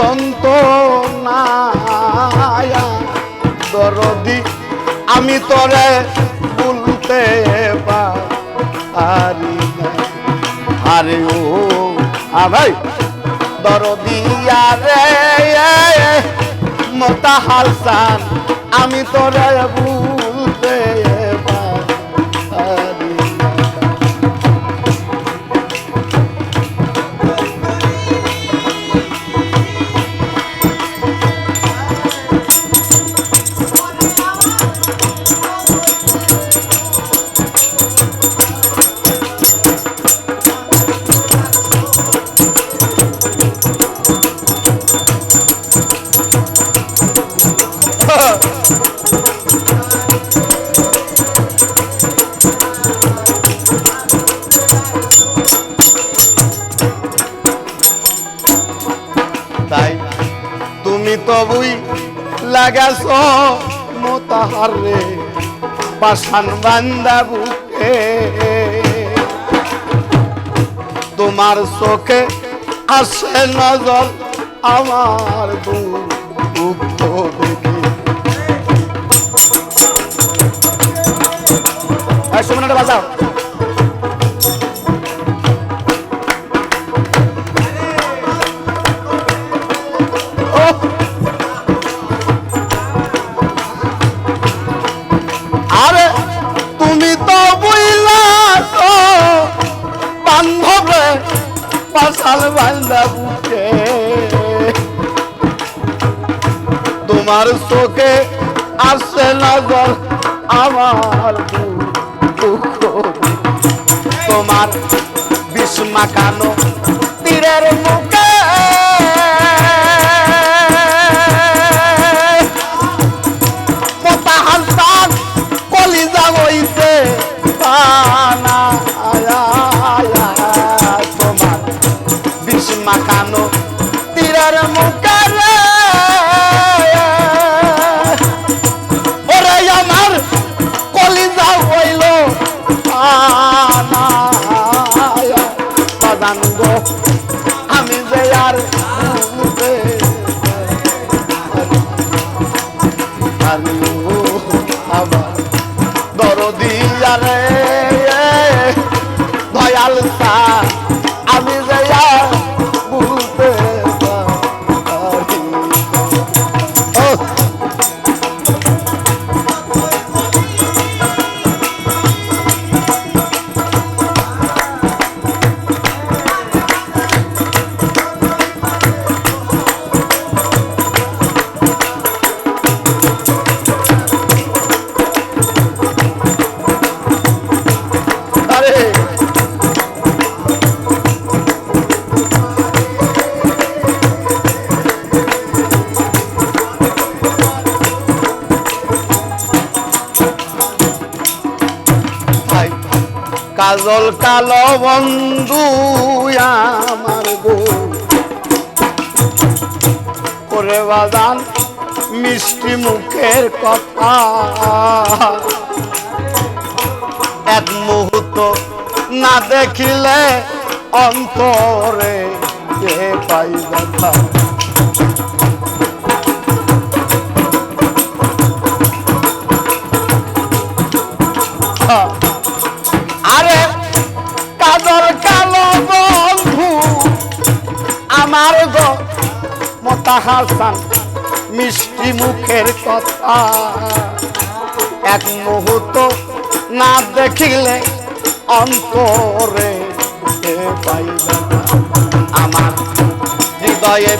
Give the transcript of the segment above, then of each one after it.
যন্ত্রণা দরদি, আমি তোরে বলতে আরে ও ভাই দরদিয়া রে মতা হালসান আমি তোরে বলতে লাগাছ মোতাহারে পাশান বান্দা বুকে। তোমার চোখে আসে নজর আমার দুঃখ পাশাল বান্ধা বুকে। তোমার চোখে আসে নজর আমার তোমার বিষ্মা কানো তীরের মুখে Hallelujah. কাজল কালো বন্ধু, আমার গো করে বাজান, মিষ্টি মুখের কথা। এক মুহূর্ত না দেখিলে অন্তরে পাই ব্যথা হাসান মিষ্টি মুখের কথা এক মুহূর্ত না দেখিলে অন্তরে। আমার হৃদয়ে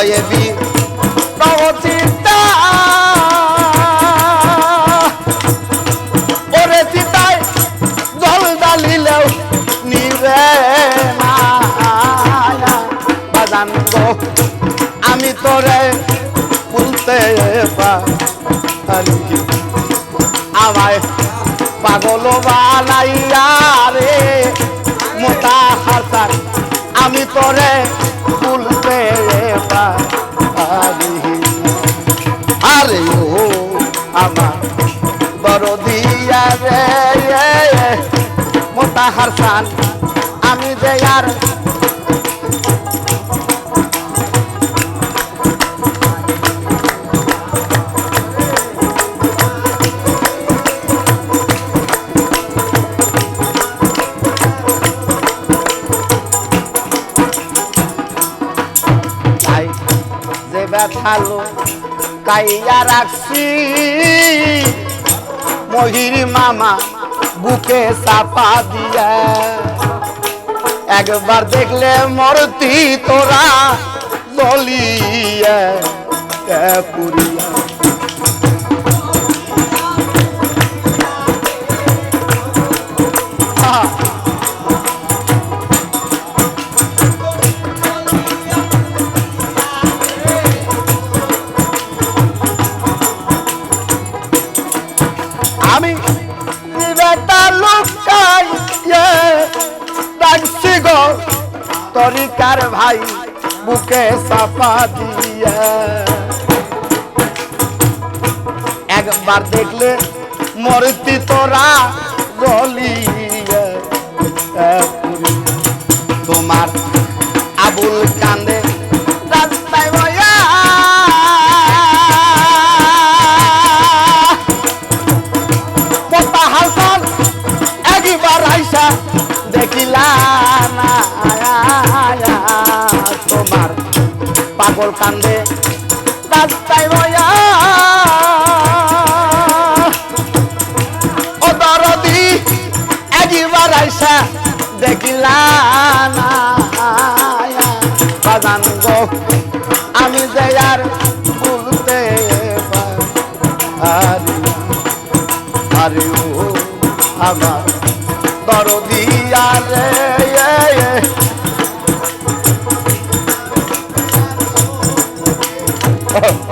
হৃদয়ে বি প্রহসিতা ওরে চিতায় জল জ্বালিলেও নিবে না বাজান গো আমি তোরে বলতে পারি আমায় পাগল বানাইয়া রে মোটা হাসান আমি তোরে আরে ও আমার দরদিয়া রে মোতাহার সান আমি যে আর ব্যথালো কাইয়া রাখছি। মহির মামা বুকে চাপা দিয়া। একবার দেখলে মরতি তোরা বলিয়া পুরিয়া তরিকার ভাই বুকে চাপা দিয়া। একবার দেখলে মরতি তোরা গলিয়া। পাগল কান্দে। রাস্তায় বয়া ও দরদি একবার আইসা দেখিলা না। বাজান গো, আমি যে আর বলতে পারি আরে ও, আমার Oh.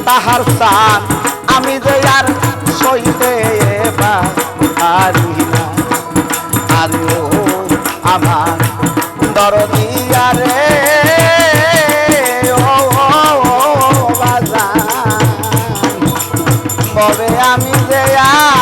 মোতাহার সান আমি যে আর সইতে পারি না। আর ও আমার দরদিয়া রে ও বাজান। ববে আমি যে আর